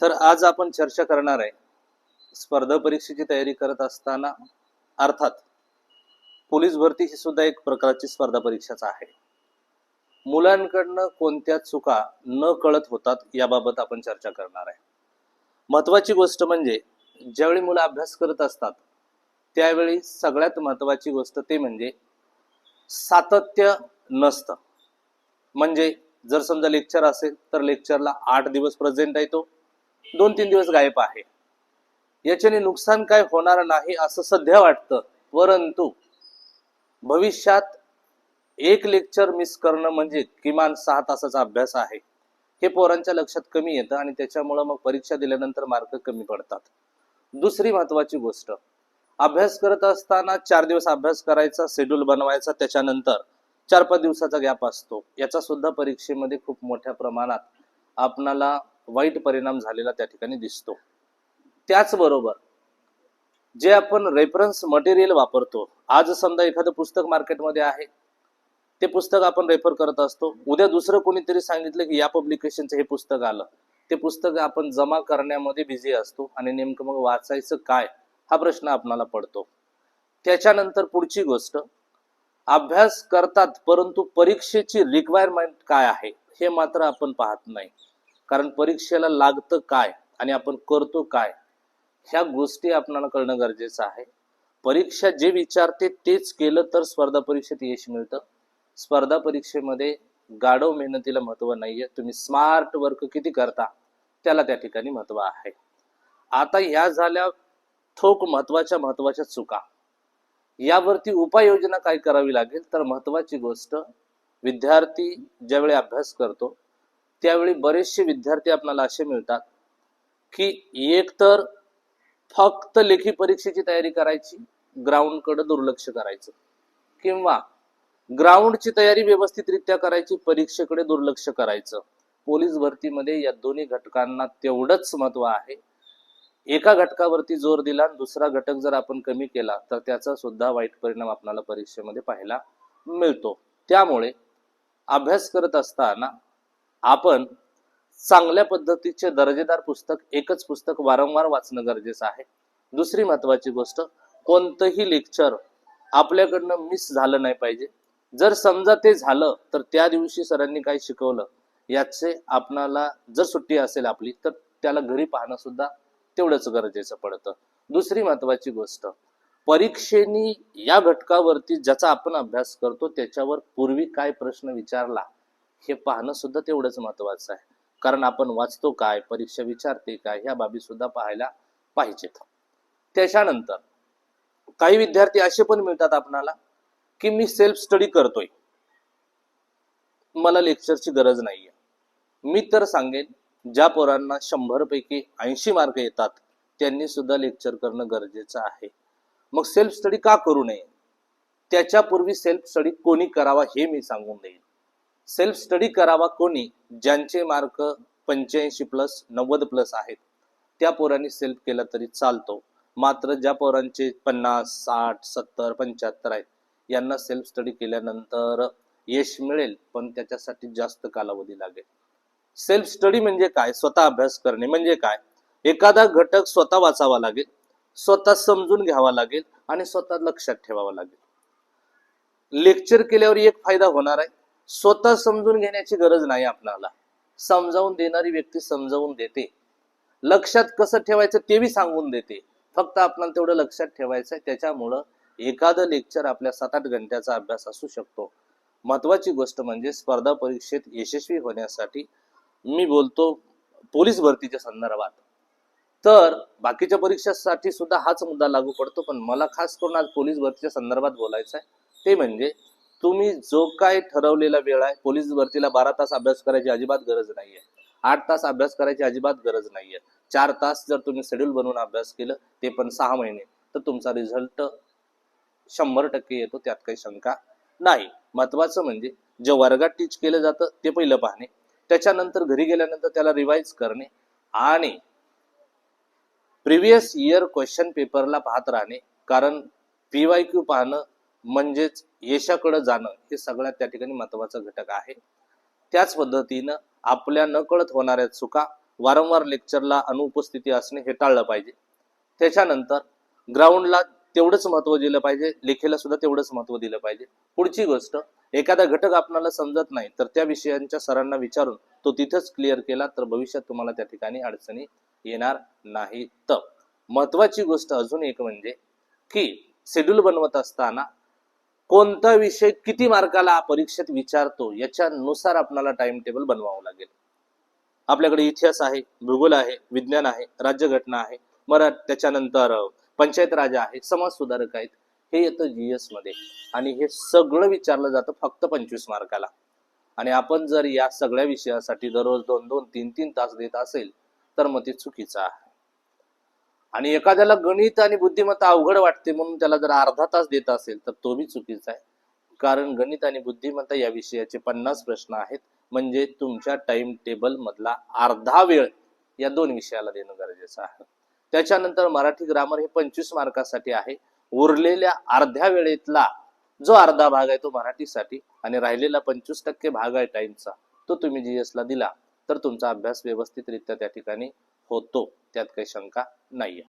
तर आज आपण चर्चा करणार आहे. स्पर्धा परीक्षेची तयारी करत असताना अर्थात पोलीस भरती ही सुद्धा एक प्रकारची स्पर्धा परीक्षाच आहे. मुलांकडनं कोणत्या चुका न कळत होतात याबाबत आपण चर्चा करणार आहे. महत्वाची गोष्ट म्हणजे ज्यावेळी मुलं अभ्यास करत असतात त्यावेळी सगळ्यात महत्वाची गोष्ट ते म्हणजे सातत्य नसतं. म्हणजे जर समजा लेक्चर असेल तर लेक्चरला आठ दिवस प्रेझेंट आहे तो. दोन तीन दिवस गायब आहे. याच्याने नुकसान काय होणार नाही असं सध्या वाटतं. परंतु भविष्यात एक लेक्चर मिस करणं म्हणजे किमान सहा तासाचा अभ्यास आहे. हे पोरांच्या लक्षात कमी येतं आणि त्याच्यामुळं मग परीक्षा दिल्यानंतर मार्क कमी पडतात. दुसरी महत्वाची गोष्ट अभ्यास करत असताना चार दिवस अभ्यास करायचा शेड्यूल बनवायचा त्याच्यानंतर चार पाच दिवसाचा गॅप असतो. याचा सुद्धा परीक्षेमध्ये खूप मोठ्या प्रमाणात आपणाला वाईट परिणाम झालेला त्या ठिकाणी दिसतो. त्याचबरोबर जे आपण रेफरन्स मटेरियल वापरतो आज समजा एखादं पुस्तक मार्केटमध्ये आहे ते पुस्तक आपण रेफर करत असतो. उद्या दुसरं कोणीतरी सांगितलं की या पब्लिकेशनचं हे पुस्तक आलं. ते पुस्तक आपण जमा करण्यामध्ये बिझी असतो आणि नेमकं मग वाचायचं काय हा प्रश्न आपणाला पडतो. त्याच्यानंतर पुढची गोष्ट अभ्यास करतात परंतु परीक्षेची रिक्वायरमेंट काय आहे हे मात्र आपण पाहत नाही. कारण परीक्षेला लागतं काय आणि आपण करतो काय ह्या गोष्टी आपल्याला कळणं गरजेचं आहे. परीक्षा जे विचारते तेच केलं तर स्पर्धा परीक्षेत यश मिळतं. स्पर्धा परीक्षेमध्ये गाढव मेहनतीला महत्त्व नाहीये. तुम्ही स्मार्ट वर्क किती करता त्याला त्या ठिकाणी महत्त्व आहे. आता ह्या झाल्या ठोक महत्त्वाच्या महत्त्वाच्या चुका. यावरती उपाययोजना काय करावी लागेल? तर महत्वाची गोष्ट विद्यार्थी ज्यावेळी अभ्यास करतो त्यावेळी बरेचसे विद्यार्थी आपल्याला असे मिळतात की एकतर फक्त लेखी परीक्षेची तयारी करायची ग्राउंडकडे दुर्लक्ष करायचं किंवा ग्राउंडची तयारी व्यवस्थितरित्या करायची परीक्षेकडे दुर्लक्ष करायचं. पोलीस भरतीमध्ये या दोन्ही घटकांना तेवढंच महत्त्व आहे. एका घटकावरती जोर दिला आणि दुसरा घटक जर आपण कमी केला तर त्याचा सुद्धा वाईट परिणाम आपल्याला परीक्षेमध्ये पाहायला मिळतो. त्यामुळे अभ्यास करत असताना आपण चांगल्या पद्धतीचे दर्जेदार पुस्तक एकच पुस्तक वारंवार वाचणं गरजेचं आहे. दुसरी महत्वाची गोष्ट कोणतंही लेक्चर आपल्याकडनं मिस झालं नाही पाहिजे. जर समजा ते झालं तर त्या दिवशी सरांनी काय शिकवलं. याचे आपणाला जर सुट्टी असेल आपली तर त्याला घरी पाहणं सुद्धा तेवढंच गरजेचं पडतं. दुसरी महत्वाची गोष्ट परीक्षेनी या घटकावरती ज्याचा आपण अभ्यास करतो त्याच्यावर पूर्वी काय प्रश्न विचारला हे पाहणं सुद्धा तेवढंच महत्वाचं आहे. कारण आपण वाचतो काय परीक्षा विचारते काय ह्या बाबी सुद्धा पाहायला पाहिजेत. त्याच्यानंतर काही विद्यार्थी असे पण मिळतात आपणाला की मी सेल्फ स्टडी करतोय. मला लेक्चरची गरज नाहीये. मी तर सांगेन ज्या पोरांना शंभर पैकी ऐंशी मार्क येतात त्यांनी सुद्धा लेक्चर करणं गरजेचं आहे. मग सेल्फ स्टडी का करू नये? त्याच्यापूर्वी सेल्फ स्टडी कोणी करावा हे मी सांगून देईन. सेल्फ स्टडी करावा कोणी ज्यांचे मार्क पंच्याऐंशी प्लस नव्वद प्लस आहेत. त्या पोरांनी सेल्फ केला तरी चालतो. मात्र ज्या पोरांचे पन्नास साठ सत्तर पंच्याहत्तर आहेत यांना सेल्फ स्टडी केल्यानंतर यश मिळेल पण त्याच्यासाठी जास्त कालावधी लागेल. सेल्फ स्टडी म्हणजे काय? स्वतः अभ्यास करणे म्हणजे काय? एखादा घटक स्वतः वाचावा लागेल स्वतः समजून घ्यावा लागेल आणि स्वतः लक्षात ठेवावा लागेल. लेक्चर केल्यावर एक फायदा होणार आहे स्वतः समजून घेण्याची गरज नाही आपल्याला. समजावून देणारी व्यक्ती समजावून देते. लक्षात कसं ठेवायचं तेही सांगून देते. फक्त आपल्याला तेवढं लक्षात ठेवायचं आहे त्याच्यामुळं एखादं लेक्चर आपल्या सात आठ घंट्याचा अभ्यास असू शकतो. महत्वाची गोष्ट म्हणजे स्पर्धा परीक्षेत यशस्वी होण्यासाठी मी बोलतो पोलीस भरतीच्या संदर्भात. तर बाकीच्या परीक्षेसाठी सुद्धा हाच मुद्दा लागू पडतो पण मला खास करून आज पोलीस भरतीच्या संदर्भात बोलायचं आहे ते म्हणजे तुम्ही जो काय ठरवलेला वेळ आहे पोलीस भरतीला बारा तास अभ्यास करायची अजिबात गरज नाहीये. आठ तास अभ्यास करायची अजिबात गरज नाहीये. चार तास जर तुम्ही शेड्यूल बनवून अभ्यास केलं ते पण सहा महिने तर तुमचा रिझल्ट शंभर टक्के येतो त्यात काही शंका नाही. महत्वाचं म्हणजे जे वर्गात टीच केलं जातं ते पहिलं पाहणे. त्याच्यानंतर घरी गेल्यानंतर त्याला रिवाईज करणे आणि प्रिव्हियस इयर क्वेश्चन पेपरला पाहत राहणे. कारण पीवाय क्यू पाहणं म्हणजेच यशाकडे जाणं हे सगळ्यात त्या ठिकाणी महत्त्वाचा घटक आहे. त्याच पद्धतीनं आपल्या नकळत होणाऱ्या चुका वारंवार लेक्चरला अनुपस्थिती असणे हे टाळलं पाहिजे. त्याच्यानंतर ग्राउंडला तेवढंच महत्त्व दिलं पाहिजे लेखेला सुद्धा तेवढंच महत्त्व दिलं पाहिजे. पुढची गोष्ट एखादा घटक आपल्याला समजत नाही तर त्या विषयांच्या सरांना विचारून तो तिथंच क्लिअर केला तर भविष्यात तुम्हाला त्या ठिकाणी अडचणी येणार नाही तर महत्वाची गोष्ट अजून एक म्हणजे की शेड्यूल बनवत असताना कोणता विषय किती मार्काला परीक्षेत विचारतो याच्यानुसार आपल्याला टाइम टेबल बनवावं लागेल. आपल्याकडे इतिहास आहे भूगोल आहे विज्ञान आहे राज्यघटना आहे मराठ त्याच्यानंतर पंचायत राज आहे समाज सुधारक आहेत हे येतं जीएसमध्ये. आणि हे सगळं विचारलं जातं फक्त पंचवीस मार्काला. आणि आपण जर या सगळ्या विषयासाठी दररोज दोन दोन तीन तीन तास देत असेल तर मग ते चुकीचं आहे. आणि एखाद्याला गणित आणि बुद्धिमत्ता अवघड वाटते म्हणून त्याला जर अर्धा तास देत असेल तर तो बी चुकीचा आहे. कारण गणित आणि बुद्धिमत्ता या विषयाचे पन्नास प्रश्न आहेत. म्हणजे तुमच्या टाइम टेबल मधला अर्धा वेळ या दोन विषयाला देणं गरजेचं आहे. त्याच्यानंतर मराठी ग्रामर हे पंचवीस मार्कासाठी आहे. उरलेल्या अर्ध्या वेळेतला जो अर्धा भाग आहे तो मराठीसाठी आणि राहिलेला पंचवीस टक्के भाग आहे टाइमचा तो तुम्ही जीएस ला दिला तर तुमचा अभ्यास व्यवस्थितरित्या त्या ठिकाणी होतो. त्यात काही शंका नाहीये.